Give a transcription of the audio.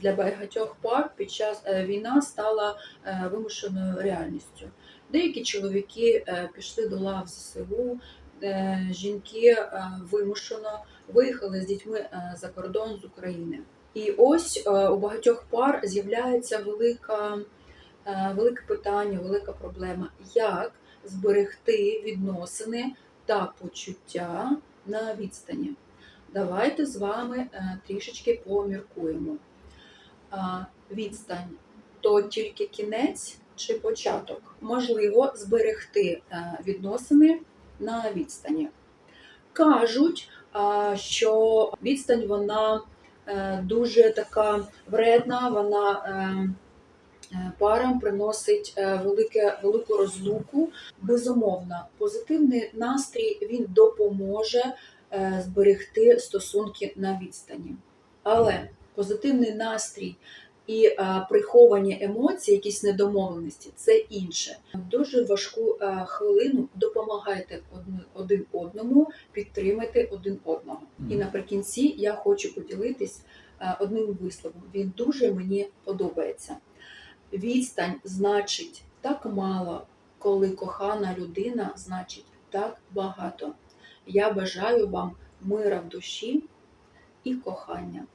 для багатьох пар під час е, війна стала е, вимушеною реальністю. Деякі чоловіки е, пішли до лав ЗСУ, жінки вимушено виїхали з дітьми за кордон з України. І ось у багатьох пар з'являється велика, велике питання, велика проблема, як зберегти відносини та почуття на відстані. Давайте з вами трішечки поміркуємо. Відстань то тільки кінець чи початок. Можливо зберегти е, відносини на відстані. Кажуть, що відстань вона е, дуже така вредна, вона е, парам приносить велике, велику розлуку. Безумовно, позитивний настрій він допоможе зберегти стосунки на відстані. Але позитивний настрій і е, приховані емоції, якісь недомовленості це інше. Дуже важку е, хвилину допомагайте один одному, підтримайте один одного. І наприкінці я хочу поділитись е, одним висловом. Він дуже мені подобається. Відстань значить так мало, коли кохана людина значить так багато. Я бажаю вам мира в душі і кохання.